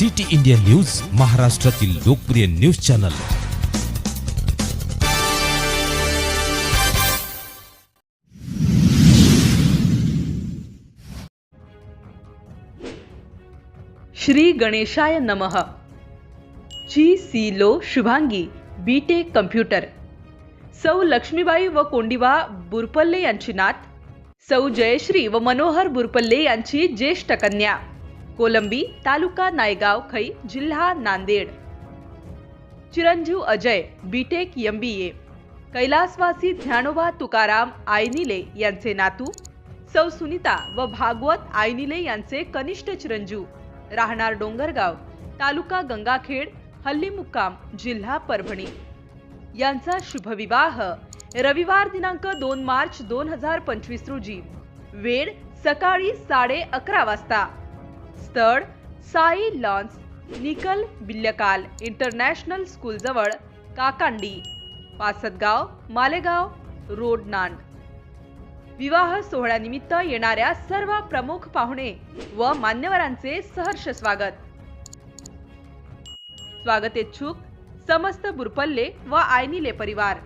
City India news महाराष्ट्रातील लोकप्रिय news channel. Shri गणेशाय नमः. जी सी लो शुभांगी बीटेक कम्प्युटर सौ लक्ष्मीबाई व कोंडिबा बुरपल्ले यांची नात सौ जयश्री व मनोहर बुरपल्ले यांची ज्येष्ठ कन्या. कोलंबी तालुका नायगाव खै जिल्हा नांदेड. चिरंजीव Ajay B Tech M B A कैलासवासी ज्ञानोबा तुकाराम आयनिले यांचे नातू. सौ सुनीता व भागवत आयनिले यांचे कनिष्ठ चिरंजीव. राहणार डोंगरगाव तालुका गंगाखेड हल्ली मुक्काम जिल्हा परभणी. यांचा शुभविवाह रविवार दिनांक दोन मार्च दोन हजार पंचवीस रोजी. वेळ सकाळी साडे अकरा वाजता. स्थळ साई लॉन्स निकल बिल्यकाल इंटरनॅशनल स्कूलजवळ काकांडी पासदगाव मालेगाव रोड नांद. विवाह सोहळ्यानिमित्त येणाऱ्या सर्व प्रमुख पाहुणे व मान्यवरांचे सहर्ष स्वागत. स्वागत इच्छुक समस्त बुरपल्ले व आयनिले परिवार.